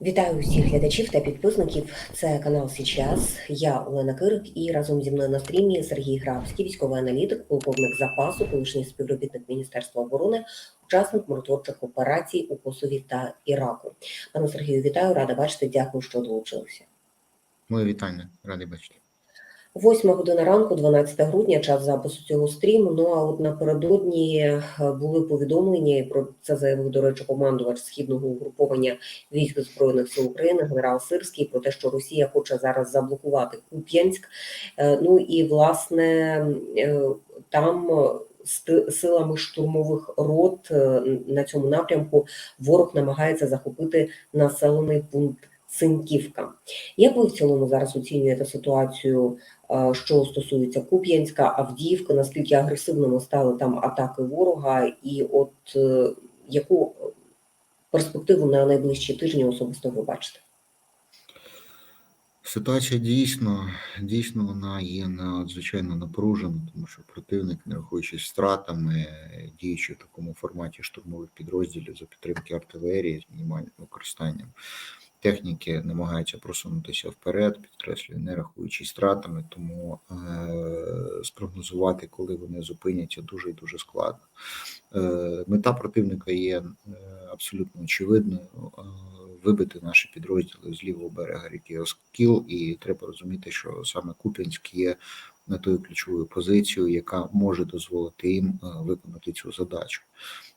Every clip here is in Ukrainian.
Вітаю усіх глядачів та підписників. Це канал Січас. Я Олена Кирик і разом зі мною на стрімі Сергій Грабський, військовий аналітик, полковник запасу, колишній співробітник Міністерства оборони, учасник миротворчих операцій у Косові та Іраку. Пане Сергію, вітаю, рада бачити. Дякую, що долучилися. Моє вітання, радий бачити. Восьма година ранку, 12 грудня, час запису цього стріму. Ну а от напередодні е, були повідомлення, і про це заявив, до речі, командувач східного угруповання військ збройних сил України, генерал Сирський, про те, що Росія хоче зараз заблокувати Куп'янськ. Е, Ну і власне е, там з силами штурмових рот на цьому напрямку ворог намагається захопити населений пункт. Синьківка. Як ви в цілому зараз оцінюєте ситуацію, е, що стосується Куп'янська, Авдіївки, наскільки агресивними стали там атаки ворога, і от е, яку перспективу на найближчі тижні особисто ви бачите? Ситуація дійсно дійсно вона є надзвичайно напружена, тому що противник, не рахуючись втратами, діючи в такому форматі штурмових підрозділів за підтримки артилерії з мінімальним використанням техніки, намагається просунутися вперед, підкреслюю, не рахуючись втратами, тому е, спрогнозувати, коли вони зупиняться, дуже і дуже складно. Е, Мета противника є е, абсолютно очевидною. Е, вибити наші підрозділи з лівого берега ріки Оскіл, і треба розуміти, що саме Куп'янськ є на тою ключовою позицією, яка може дозволити їм е, виконати цю задачу.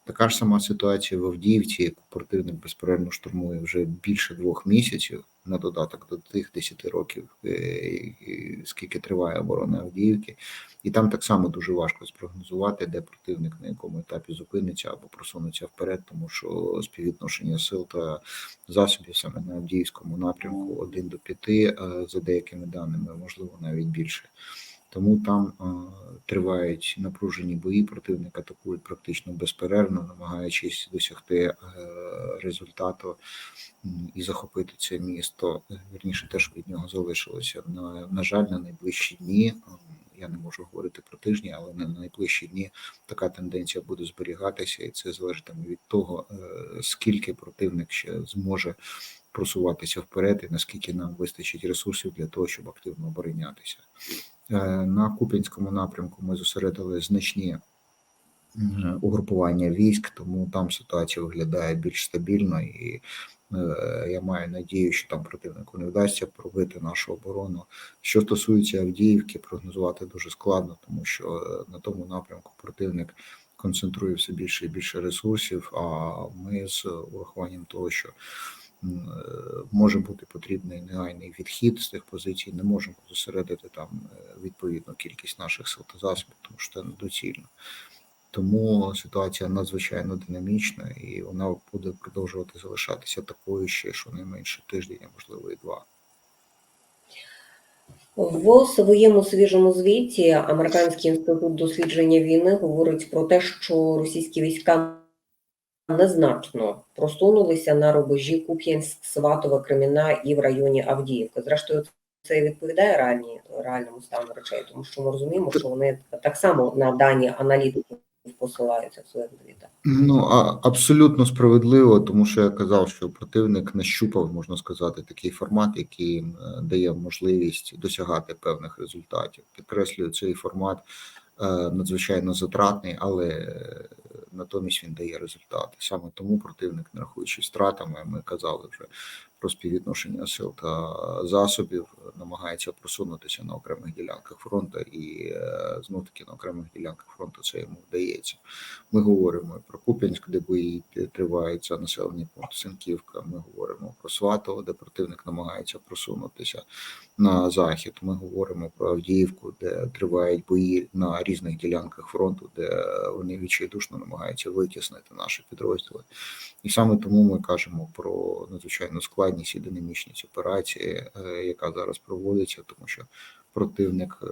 Така ж сама ситуація в Авдіївці, яку противник безперервно штурмує вже більше двох місяців на додаток до тих 10 років, е, скільки триває оборона Авдіївки, і там так само дуже важко спрогнозувати, де противник на якому етапі зупиниться або просунеться вперед, тому що співвідношення сил та засобів саме на Авдіївському напрямку 1 до 5, за деякими даними, можливо, навіть більше. Тому там е, тривають напружені бої. Противник атакує практично безперервно, намагаючись досягти е, результату і захопити це місто. Вірніше, те, що від нього залишилося. На, на жаль, на найближчі дні. Я не можу говорити про тижні, але на найближчі дні така тенденція буде зберігатися, і це залежатиме від того, е, скільки противник ще зможе просуватися вперед, і наскільки нам вистачить ресурсів для того, щоб активно оборонятися. Е, на Куп'янському напрямку ми зосередили значні угрупування військ, тому там ситуація виглядає більш стабільно, і е, я маю надію, що там противнику не вдасться пробити нашу оборону. Що стосується Авдіївки, прогнозувати дуже складно, тому що е, на тому напрямку противник концентрує все більше і більше ресурсів. А ми з урахуванням того, що може бути потрібний негайний відхід з тих позицій. Не можемо зосередити там е, відповідну кількість наших сил та засобів, тому що це недоцільно. Тому ситуація надзвичайно динамічна, і вона буде продовжувати залишатися такою ще щонайменше тиждень, а можливо і два. В своєму свіжому звіті Американський інститут дослідження війни говорить про те, що російські війська незначно просунулися на рубежі Куп'янськ, Сватова, Креміна і в районі Авдіївки. Зрештою, це відповідає реальні, реальному стану речей, тому що ми розуміємо, що вони так само на дані аналітиків посилаються в своїх звітах. Ну а абсолютно справедливо, тому що я казав, що противник нащупав, можна сказати, такий формат, який е, дає можливість досягати певних результатів. Підкреслюю цей формат надзвичайно затратний, але натомість він дає результати. Саме тому противник, не рахуючи втратами, ми казали вже про співвідношення сил та засобів, намагається просунутися на окремих ділянках фронту, і е, знов таки на окремих ділянках фронту це йому вдається. Ми говоримо про Куп'янськ, де бої тривають за населені пункти Сенківка. Ми говоримо про Сватово, де противник намагається просунутися на захід. Ми говоримо про Авдіївку, де тривають бої на різних ділянках фронту, де вони відчайдушно намагаються витіснити наші підрозділи. І саме тому ми кажемо про надзвичайно складність і динамічність операції, е, яка зараз проводиться, тому що противник е,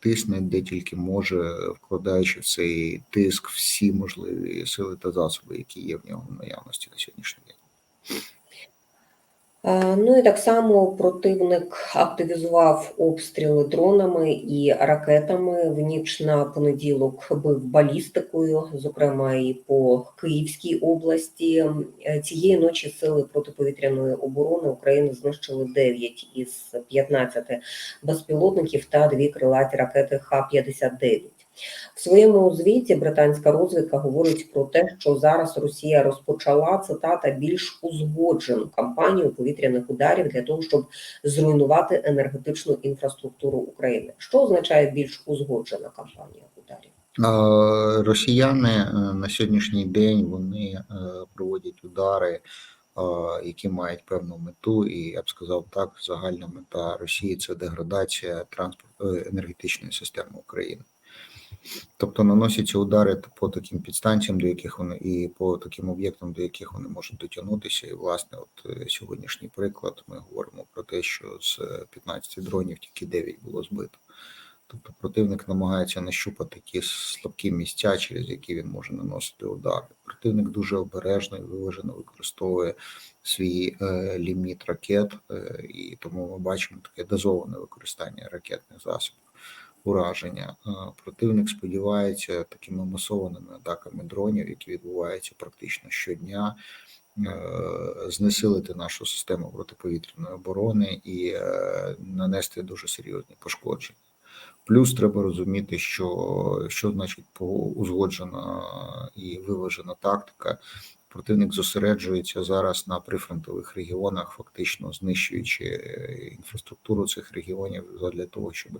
тисне де тільки може, вкладаючи в цей тиск всі можливі сили та засоби, які є в нього в наявності на сьогоднішній день. Е, Ну і так само противник активізував обстріли дронами і ракетами. В ніч на понеділок бив балістикою, зокрема і по Київській області. Е, Цієї ночі сили протиповітряної оборони України знищили 9 із 15 безпілотників та дві крилаті ракети Х-59. В своєму звіті британська розвідка говорить про те, що зараз Росія розпочала цитата більш узгоджену кампанію повітряних ударів для того, щоб зруйнувати енергетичну інфраструктуру України. Що означає більш узгоджена кампанія ударів? Росіяни е, на сьогоднішній день вони е, проводять удари, які мають певну мету, і я б сказав так, загальна мета Росії це деградація транспорт е, енергетичної системи України. Тобто наносяться удари по таким підстанціям, до яких вони і по таким об'єктам, до яких вони можуть дотягнутися. І власне, от е, сьогоднішній приклад, ми говоримо про те, що з е, 15 дронів тільки 9 було збито. Тобто противник намагається нащупати ті слабкі місця, через які він може наносити удари. Противник дуже обережно і виважено використовує свій е, ліміт ракет, е, і тому ми бачимо таке дозоване використання ракетних засобів. Ураження Е, противник сподівається такими масованими атаками дронів, які відбуваються практично щодня, е, знесилити нашу систему протиповітряної оборони і е, нанести дуже серйозні пошкодження. Плюс треба розуміти, що що значить узгоджена і виважена тактика. Противник зосереджується зараз на прифронтових регіонах, фактично знищуючи е, інфраструктуру цих регіонів для того, щоб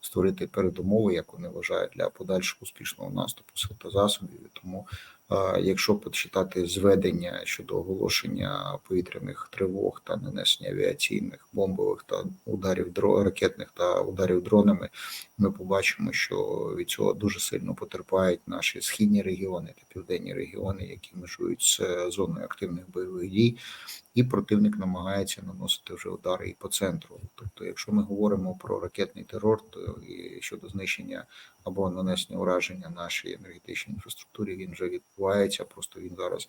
створити передумови, як вони вважають, для подальшого успішного наступу сил засобів. Тому, якщо почитати зведення щодо оголошення повітряних тривог та нанесення авіаційних бомбових та ударів ракетних та ударів дронами, ми побачимо, що від цього дуже сильно потерпають наші східні регіони та південні регіони, які межують з е, зоною активних бойових дій, і противник намагається наносити вже удари і по центру. Тобто, якщо ми говоримо про ракетний терор, то і щодо знищення або нанесення ураження нашій енергетичній інфраструктурі, він вже відбувається. Просто він зараз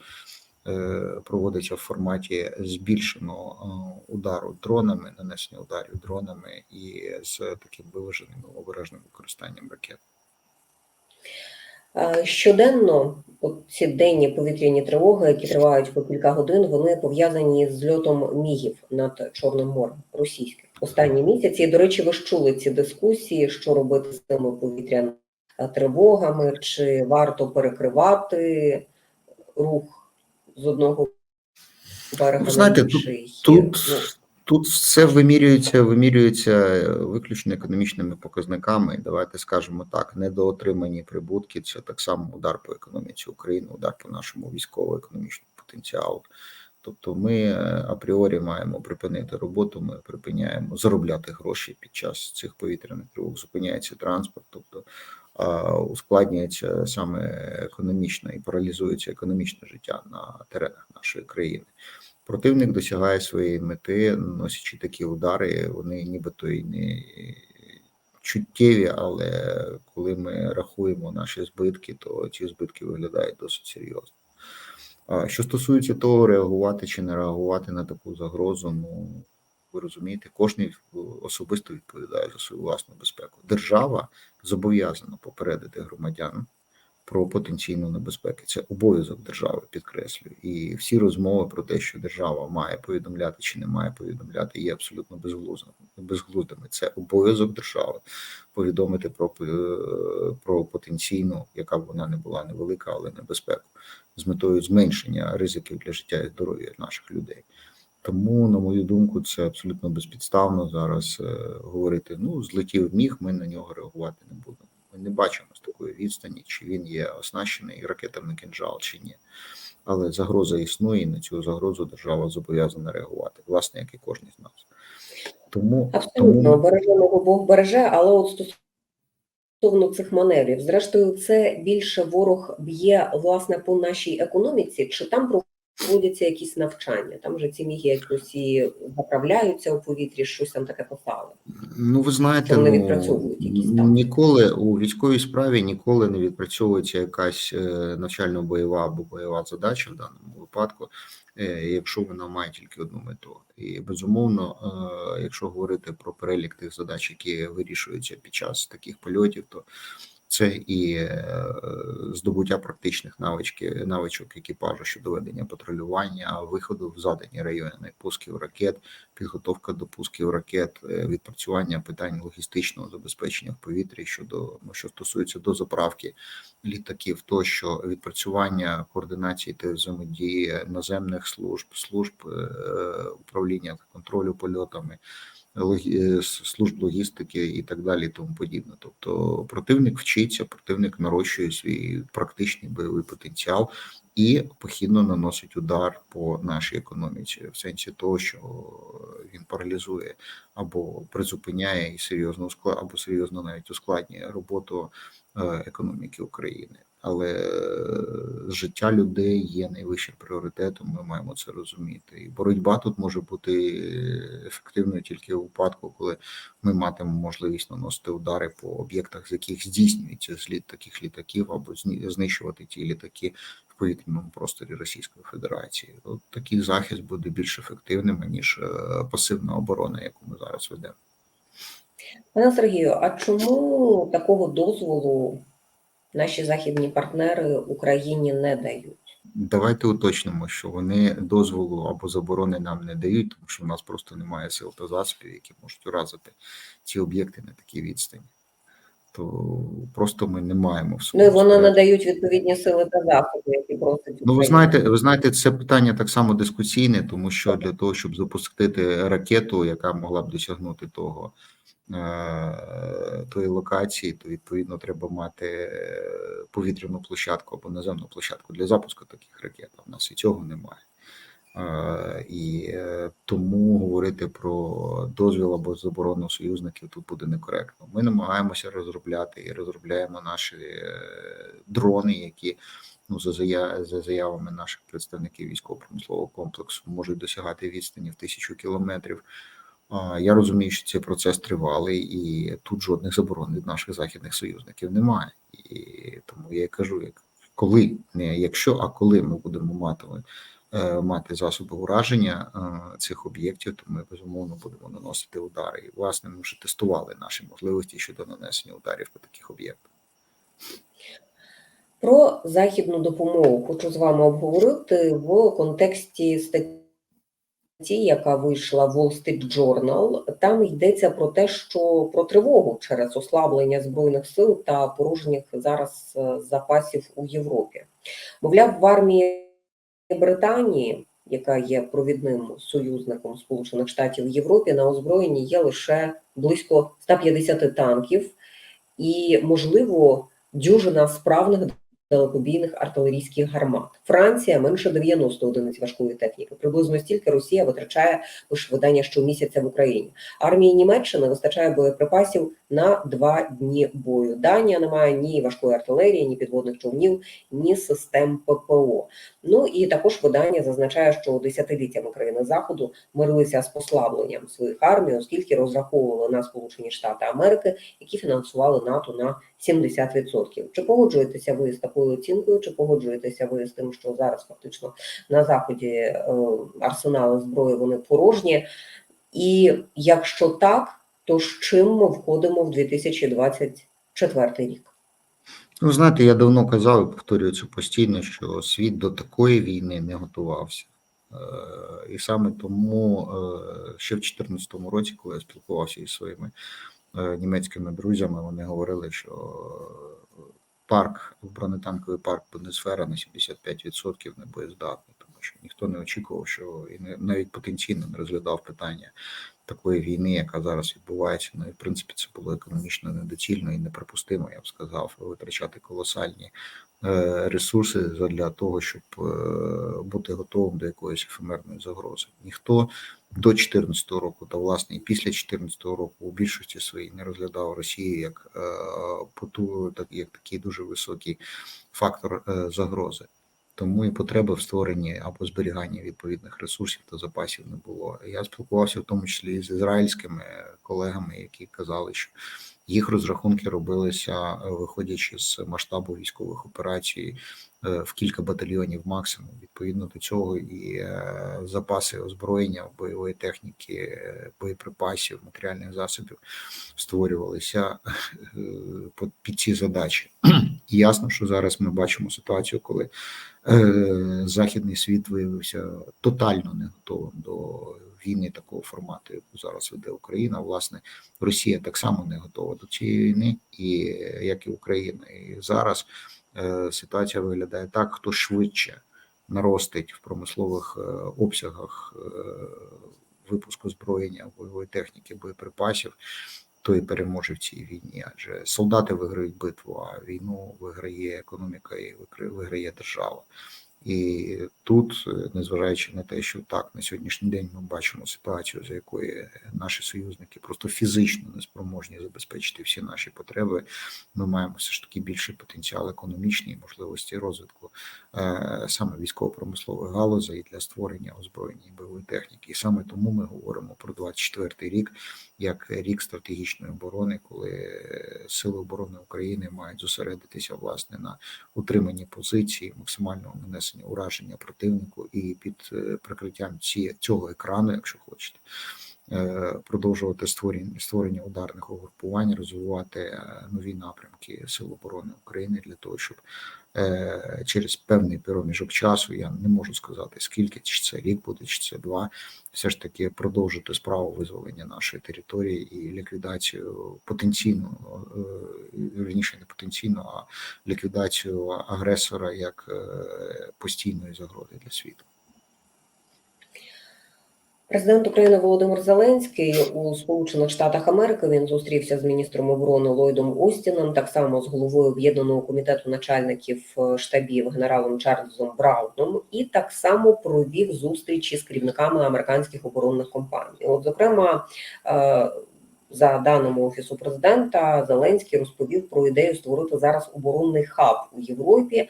е, проводиться в форматі збільшеного е, удару дронами, нанесення ударів дронами і з таким виваженим обережним використанням ракет. Е, Щоденно ці денні повітряні тривоги, які тривають по кілька годин, вони пов'язані з зльотом мігів над Чорним морем російських останні місяці. І, до речі, ви ж чули ці дискусії, що робити з цими повітряними тривогами, чи варто перекривати рух з одного берега знаєте, на інший. Тут, Ну, тут все вимірюється, вимірюється виключно економічними показниками. Давайте скажемо так: недоотримані прибутки це так само удар по економіці України, удар по нашому військово-економічному потенціалу. Тобто, ми е, апріорі маємо припинити роботу, ми припиняємо заробляти гроші під час цих повітряних тривог, зупиняється транспорт, тобто ускладнюється саме економічне і паралізується економічне життя на теренах нашої країни. Противник досягає своєї мети, носячи такі удари, вони нібито і не чуттєві, але коли ми рахуємо наші збитки, то ці збитки виглядають досить серйозно. Що стосується того, реагувати чи не реагувати на таку загрозу, ну ви розумієте, кожен особисто відповідає за свою власну безпеку. Держава зобов'язана попередити громадян про потенційну небезпеку. Це обов'язок держави, підкреслюю. І всі розмови про те, що держава має повідомляти чи не має повідомляти, є абсолютно безглуздими. Це обов'язок держави повідомити про, е, про потенційну, яка б вона не була невелика, але небезпеку з метою зменшення ризиків для життя і здоров'я наших людей. Тому, на мою думку, це абсолютно безпідставно зараз е, говорити: ну, злетів міг, ми на нього реагувати не будемо. Ми не бачимо з такої відстані, чи він є оснащений ракетами «Кинжал» чи ні. Але загроза існує, і на цю загрозу держава зобов'язана реагувати, власне, як і кожен з нас. Тому Абсолютно тому береженого Бог береже, але от стосовно цих маневрів, зрештою, це більше ворог б'є власне по нашій економіці, чи там проводяться якісь навчання? Там же ці міги якось і заправляються у повітрі, щось там таке писали. Ну, ви знаєте, вони ну, відпрацьовують якісь там? ніколи у військовій справі ніколи не відпрацьовується якась е, навчально-бойова або бойова задача в даному випадку. е, якщо вона має тільки одну мету. І безумовно, е, якщо говорити про перелік тих задач, які вирішуються під час таких польотів, то це і е, здобуття практичних навички, навичок екіпажу щодо ведення патрулювання, виходу в задані райони, пусків ракет, підготовка до пусків ракет, е, відпрацювання питань логістичного забезпечення в повітрі щодо ну, що стосується до заправки літаків, тощо відпрацювання координації та взаємодії наземних служб, служб е, управління та контролю польотами служб логістики і так далі, і тому подібне. Тобто противник вчиться, противник нарощує свій практичний бойовий потенціал і похідно наносить удар по нашій економіці, в сенсі того, що він паралізує або призупиняє і серйозно або серйозно навіть ускладнює роботу е, економіки України. Але е, життя людей є найвищим пріоритетом. Ми маємо це розуміти. І боротьба тут може бути ефективною тільки у випадку, коли ми матимемо можливість наносити удари по об'єктах, з яких здійснюється зліт таких літаків, або знищувати ті літаки в повітряному просторі Російської Федерації. От такий захист буде більш ефективним ніж е, пасивна оборона, яку ми зараз ведемо. Пане Сергію, а чому такого дозволу наші західні партнери Україні не дають? Давайте уточнимо, що вони дозволу або заборони нам не дають, тому що в нас просто немає сил та засобів, які можуть уразити ці об'єкти на такій відстані. То просто ми не маємо в Ну і вони надають відповідні сили та засоби, які просить Ну, ви знаєте, ви знаєте, це питання так само дискусійне, тому що для того, щоб запустити ракету, яка могла б досягнути того тої локації, то відповідно треба мати е, повітряну площадку або наземну площадку для запуску таких ракет. В нас і цього немає. Е, І е, тому говорити про дозвіл або заборону союзників тут буде некоректно. Ми намагаємося розробляти і розробляємо наші е, дрони, які ну за за заявами наших представників військово-промислового комплексу можуть досягати відстані в тисячу кілометрів. Я розумію, що цей процес тривалий, і тут жодних заборон від наших західних союзників немає. І тому я кажу, як коли не якщо, а коли ми будемо мати е, мати засоби ураження е, цих об'єктів, то ми безумовно будемо наносити удари. І власне ми вже тестували наші можливості щодо нанесення ударів по таких об'єктах. Про західну допомогу хочу з вами обговорити в контексті статті, яка вийшла в Wall Street Journal. Там йдеться про те, що про тривогу через ослаблення збройних сил та порушених зараз е, запасів у Європі. Мовляв, в армії Британії, яка є провідним союзником Сполучених Штатів в Європі, на озброєнні є лише близько 150 танків і, можливо, дюжина справних далекобійних артилерійських гармат. Франція менше 90 одиниць важкої техніки. Приблизно стільки Росія витрачає лише видання щомісяця в Україні. Армії Німеччини вистачає боєприпасів на два дні бою. Данія не має ні важкої артилерії, ні підводних човнів, ні систем ППО. Ну і також видання зазначає, що десятиліттями країни заходу мирилися з послабленням своїх армій, оскільки розраховували на Сполучені Штати Америки, які фінансували НАТО на 70%. Чи погоджуєтеся ви з такою оцінкою? Чи погоджуєтеся ви з тим, що зараз фактично на заході е, арсенали зброї вони порожні? І якщо так, то з чим ми входимо в 2024 рік? Ну, знаєте, я давно казав і повторюю це постійно, що світ до такої війни не готувався. Е, І саме тому е, ще в 2014 році, коли я спілкувався із своїми німецькими друзями, вони говорили, що парк, бронетанковий парк Бундесфера на 75% не боєздатний, тому що ніхто не очікував, що і навіть потенційно не розглядав питання такої війни, яка зараз відбувається. Ну і в принципі це було економічно недоцільно і неприпустимо, я б сказав, витрачати колосальні е, ресурси для того, щоб е, бути готовим до якоїсь ефемерної загрози. Ніхто до 2014 року та власне і після 2014 року у більшості своїй не розглядав Росію як е, поту, так як такий дуже високий фактор е, загрози. Тому і потреби в створенні або зберіганні відповідних ресурсів та запасів не було. Я спілкувався в тому числі з ізраїльськими колегами, які казали, що їх розрахунки робилися, е, виходячи з масштабу військових операцій е, в кілька батальйонів максимум. Відповідно до цього і е, запаси озброєння, бойової техніки, боєприпасів, матеріальних засобів створювалися під- ці задачі. І ясно, що зараз ми бачимо ситуацію, коли західний світ виявився тотально не готовим до війни такого формату, яку зараз веде Україна. Власне, Росія так само не готова до цієї війни, і як і Україна. І зараз е, ситуація виглядає так: хто швидше наростить в промислових е, обсягах е, випуску озброєння, бойової техніки, боєприпасів. Той переможе в цій війні, адже солдати виграють битву, а війну виграє економіка і виграє держава. І тут, е, незважаючи на те, що так на сьогоднішній день ми бачимо ситуацію, за якої наші союзники просто фізично не спроможні забезпечити всі наші потреби, ми маємо все ж таки більший потенціал економічний можливості розвитку е, саме військово-промислових галузей для створення озброєння і бойової техніки. І саме тому ми говоримо про 24-й рік як рік стратегічної оборони, коли е, сили оборони України мають зосередитися власне на утриманні позиції, максимальному нанесенні ураження противнику і під е, прикриттям ці, цього екрану, якщо хочете, продовжувати створення створення ударних угрупувань, розвивати е, нові напрямки Сил оборони України для того, щоб е, через певний проміжок часу я не можу сказати скільки, чи це рік буде, чи це два, все ж таки продовжити справу визволення нашої території і ліквідацію потенційну, е, вірніше не потенційну, а ліквідацію агресора як е, постійної загрози для світу. Президент України Володимир Зеленський у Сполучених Штатах Америки він зустрівся з міністром оборони Ллойдом Остіном, так само з головою об'єднаного комітету начальників е, штабів генералом Чарльзом Брауном, і так само провів зустрічі з керівниками американських оборонних компаній. От, зокрема, е, за даними офісу президента, Зеленський розповів про ідею створити зараз оборонний хаб у Європі.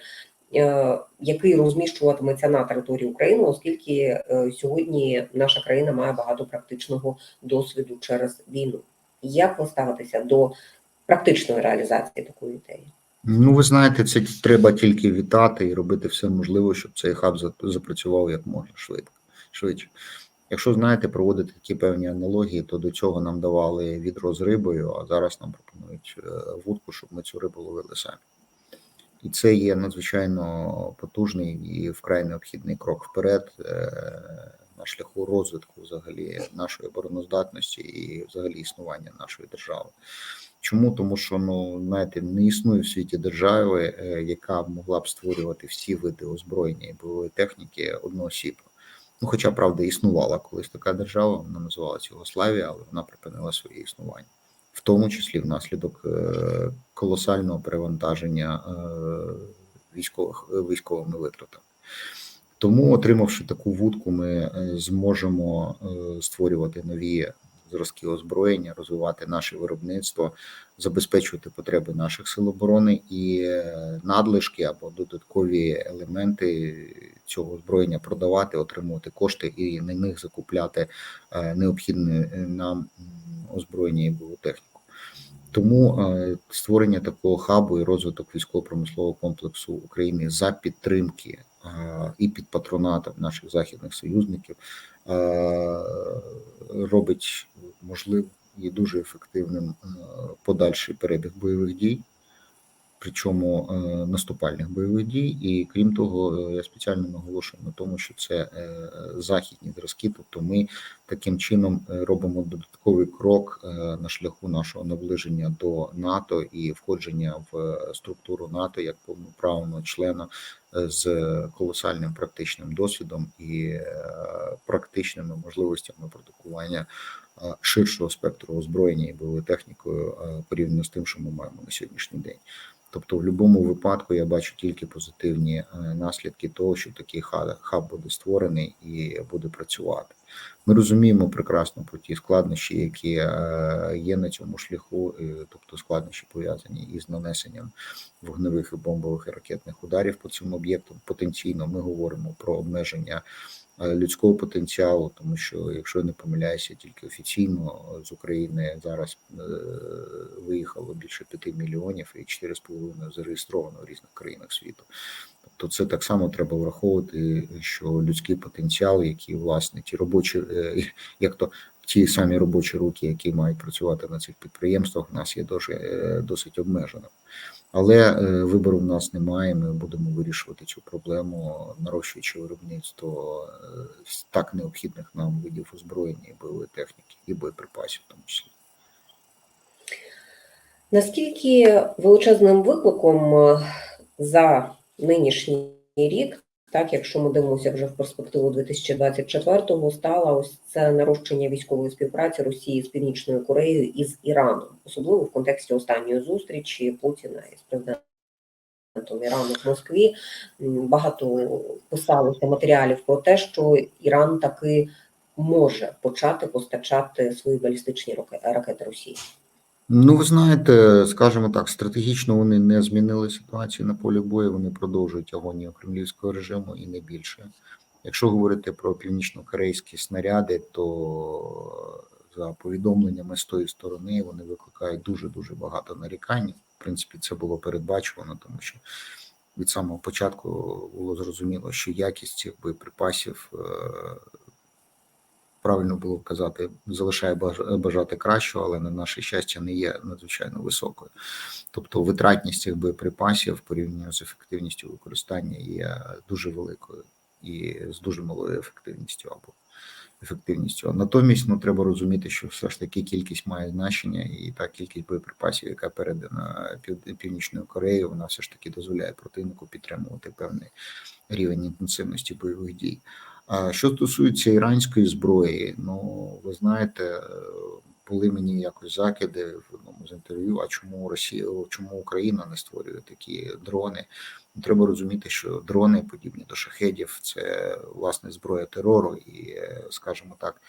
Е, Який розміщуватиметься на території України, оскільки е, сьогодні наша країна має багато практичного досвіду через війну. Як ви ставитеся до практичної реалізації такої ідеї? Ну, ви знаєте, це треба тільки вітати і робити все можливе, щоб цей хаб запрацював як можна швидко, швидше. Якщо знаєте, проводити такі певні аналогії, то до цього нам давали відро з рибою, а зараз нам пропонують е, вудку, щоб ми цю рибу ловили самі. І це є надзвичайно потужний і вкрай необхідний крок вперед е, на шляху розвитку взагалі нашої обороноздатності і взагалі існування нашої держави. Чому? Тому що ну знаєте, не існує в світі держави, е, яка могла б створювати всі види озброєння і бойової техніки одноосібно. Ну, хоча правда існувала колись така держава, вона називалася Югославія, але вона припинила своє існування, тому числі внаслідок е, колосального перевантаження е, військових е, військовими витратами. Тому, отримавши таку вудку, ми зможемо створювати нові зразки озброєння, розвивати наше виробництво, забезпечувати потреби наших сил оборони і надлишки або додаткові елементи цього озброєння продавати, отримувати кошти і на них закупляти необхідне нам озброєння і бойову техніку. Тому е, створення такого хабу і розвиток військово-промислового комплексу України за підтримки е, і під патронатом наших західних союзників е, робить можливим і дуже ефективним подальший перебіг бойових дій, причому е, наступальних бойових дій. І крім того, е, я спеціально наголошую на тому, що це е, західні зразки, тобто ми таким чином робимо додатковий крок на шляху нашого наближення до НАТО і входження в структуру НАТО як повноправного члена з колосальним практичним досвідом і практичними можливостями продукування ширшого спектру озброєння і бойовою технікою порівняно з тим, що ми маємо на сьогоднішній день. Тобто, в будь-якому випадку я бачу тільки позитивні е, наслідки того, що такий хаб буде створений і буде працювати. Ми розуміємо прекрасно про ті складнощі, які е, є на цьому шляху, тобто складнощі пов'язані із нанесенням вогневих і бомбових і ракетних ударів по цим об'єктам. Потенційно ми говоримо про обмеження людського потенціалу, тому що, якщо не помиляюся, тільки офіційно з України зараз е, виїхало більше 5 мільйонів і 4,5 зареєстровано в різних країнах світу. то це так само треба враховувати, що людський потенціал, який власне ті робочі, е, як то ті самі робочі руки, які мають працювати на цих підприємствах, у нас є дуже е, досить обмеженим. Але е, вибору в нас немає. Ми будемо вирішувати цю проблему, нарощуючи виробництво е, так необхідних нам видів озброєння і бойової техніки і боєприпасів, в тому числі. Наскільки величезним викликом е, за нинішній рік, так якщо ми дивимося вже в перспективу 2024-го, стало ось це нарощення військової співпраці Росії з Північною Кореєю і з Іраном, особливо в контексті останньої зустрічі Путіна із президентом Ірану в Москві. Багато писалося матеріалів про те, що Іран таки може почати постачати свої балістичні раке- ракети Росії. Ну, ви знаєте, скажімо так, стратегічно вони не змінили ситуацію на полі бою. Вони продовжують агонію кремлівського режиму і не більше. Якщо говорити про північно-корейські снаряди, то за повідомленнями з тої сторони вони викликають дуже дуже багато нарікань. В принципі, це було передбачувано, тому що від самого початку було зрозуміло, що якість цих боєприпасів е, правильно було казати, залишає баж- бажати кращого, але на наше щастя не є надзвичайно високою. Тобто витратність цих боєприпасів порівняно з ефективністю використання є дуже великою і з дуже малою ефективністю або ефективністю. Натомість, ну треба розуміти, що все ж таки кількість має значення, і та кількість боєприпасів, яка передана Пів- Північною Кореєю, вона все ж таки дозволяє противнику підтримувати певний рівень інтенсивності бойових дій. Що стосується іранської зброї, ну ви знаєте, були мені якось закиди в одному з інтерв'ю. А чому Росія, чому Україна не створює такі дрони? Треба розуміти, що дрони, подібні до шахедів, це власне зброя терору, і, скажімо так,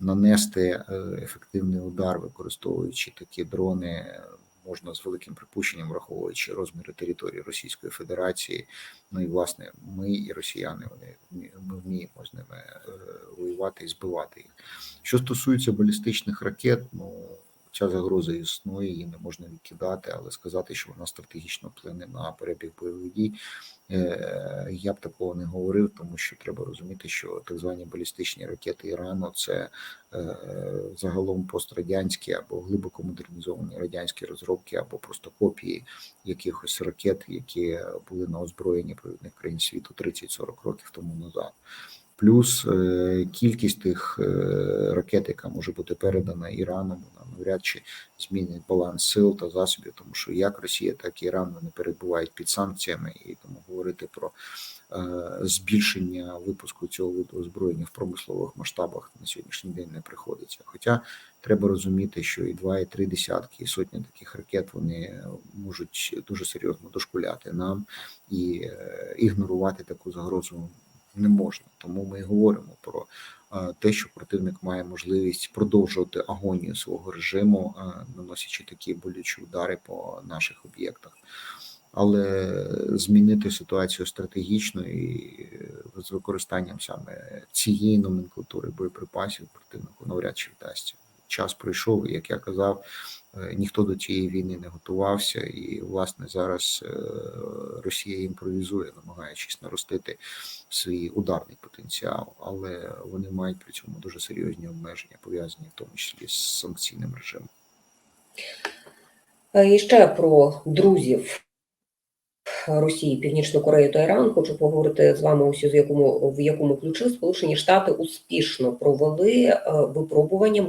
нанести е, ефективний удар, використовуючи такі дрони, можна з великим припущенням, враховуючи розміри території Російської Федерації. Ну і власне, ми і росіяни вони ми вміємо з ними е, воювати і збивати їх. Що стосується балістичних ракет, ну ця загроза існує, її не можна відкидати, але сказати, що вона стратегічно вплине на перебіг бойових дій, е, я б такого не говорив, тому що треба розуміти, що так звані балістичні ракети Ірану це е, загалом пострадянські або глибоко модернізовані радянські розробки, або просто копії якихось ракет, які були на озброєнні провідних країн світу 30-40 років тому назад. Плюс е, кількість тих е, ракет, яка може бути передана Іраном, вона навряд чи змінить баланс сил та засобів, тому що як Росія, так і Іран вони перебувають під санкціями, і тому говорити про е, збільшення випуску цього виду озброєння в промислових масштабах на сьогоднішній день не приходиться. Хоча треба розуміти, що і два, і три десятки, і сотні таких ракет вони можуть дуже серйозно дошкуляти нам і ігнорувати таку загрозу не можна. Тому ми і говоримо про е, те, що противник має можливість продовжувати агонію свого режиму, е, наносячи такі болючі удари по наших об'єктах. Але змінити ситуацію стратегічно і е, з використанням саме цієї номенклатури боєприпасів противнику навряд чи вдасться. Час пройшов, і як я казав, е, ніхто до цієї війни не готувався, і власне зараз е, Росія імпровізує, намагаючись наростити свій ударний потенціал, але вони мають при цьому дуже серйозні обмеження, пов'язані в тому числі з санкційним режимом. Е, І ще про друзів Росії, Північну Корею та Іран. Хочу поговорити з вами ось в якому в якому ключі Сполучені Штати успішно провели е, випробування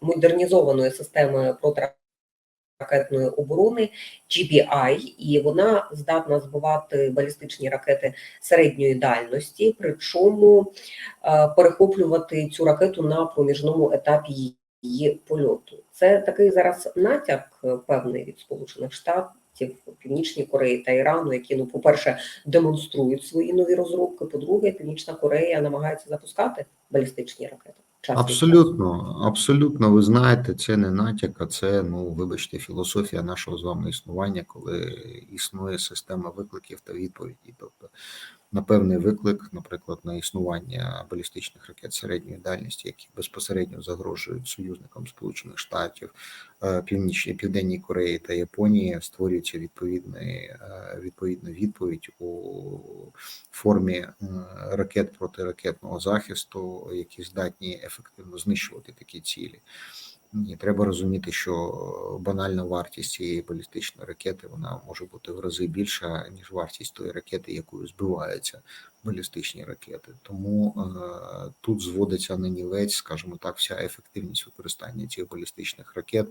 модернізованої системи протиракетної оборони GBI, і вона здатна збивати балістичні ракети середньої дальності, причому е, перехоплювати цю ракету на проміжному етапі її польоту. Це такий зараз натяк е, певний від Сполучених Штатів, Північної Кореї та Ірану, які ну, по-перше, демонструють свої нові розробки. По-друге, Північна Корея намагається запускати балістичні ракети. Час. Абсолютно, абсолютно, ви знаєте, це не натяк, а це, ну вибачте, філософія нашого з вами існування, коли існує система викликів та відповіді. Тобто на певний виклик, наприклад, на існування балістичних ракет середньої дальності, які безпосередньо загрожують союзникам Сполучених Штатів, Північній Південній Кореї та Японії, створюється відповідний е, відповідна відповідь у формі е, ракет протиракетного захисту, які здатні ефективно знищувати такі цілі. І треба розуміти, що банальна вартість цієї балістичної ракети вона може бути в рази більша ніж вартість тої ракети, якою збиваються балістичні ракети. Тому е, тут зводиться на нівець, скажімо так, вся ефективність використання цих балістичних ракет,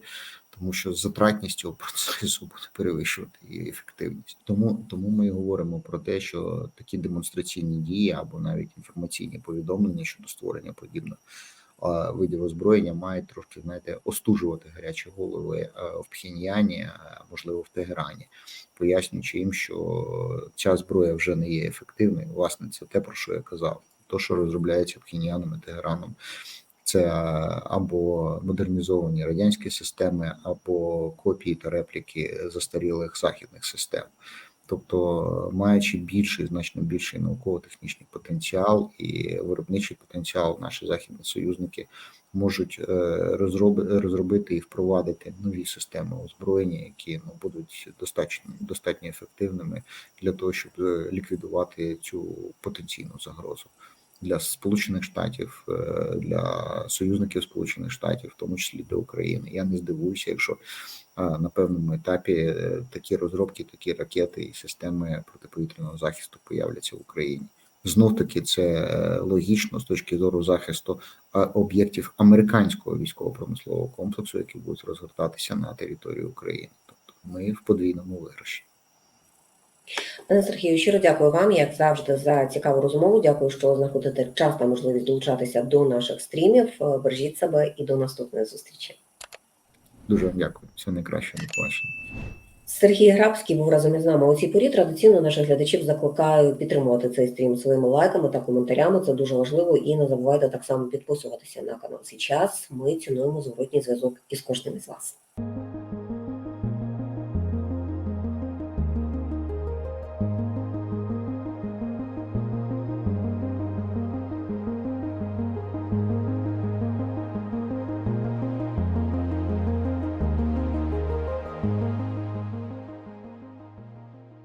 тому що затратність цього процесу буде перевищувати її ефективність. Тому тому ми говоримо про те, що такі демонстраційні дії або навіть інформаційні повідомлення щодо створення подібних е, видів озброєння мають трошки знаєте, остужувати гарячі голови е, в Пхеньяні, е, можливо, в Тегерані, пояснюючи їм, що ця зброя вже не є ефективною. Власне, це те, про що я казав. То, що розробляється Пхеньяном і Тегераном, це або модернізовані радянські системи, або копії та репліки застарілих західних систем. Тобто, маючи більший, значно більший науково-технічний потенціал і виробничий потенціал, наші західні союзники можуть е, розробити і впровадити нові системи озброєння, які ну, будуть достатньо достатньо ефективними для того, щоб е, ліквідувати цю потенційну загрозу для Сполучених Штатів, е, для союзників Сполучених Штатів, в тому числі для України. Я не здивуюся, якщо на певному етапі е, такі розробки, такі ракети і системи протиповітряного захисту появляться в Україні. Знов таки це е, логічно з точки зору захисту об'єктів американського військово-промислового комплексу, які будуть розгортатися на території України. Тобто ми в подвійному виграші. Пане Сергію, щиро дякую вам, як завжди, за цікаву розмову. Дякую, що знаходите час та можливість долучатися до наших стрімів. Е, Бережіть себе і до наступної зустрічі. Дуже вам дякую. Все найкраще на побачення. Сергій Грабський був разом із нами у цій порі. Традиційно наших глядачів закликаю підтримувати цей стрім своїми лайками та коментарями. Це дуже важливо. І не забувайте так само підписуватися на канал. Сейчас ми цінуємо зворотній зв'язок із кожним із вас.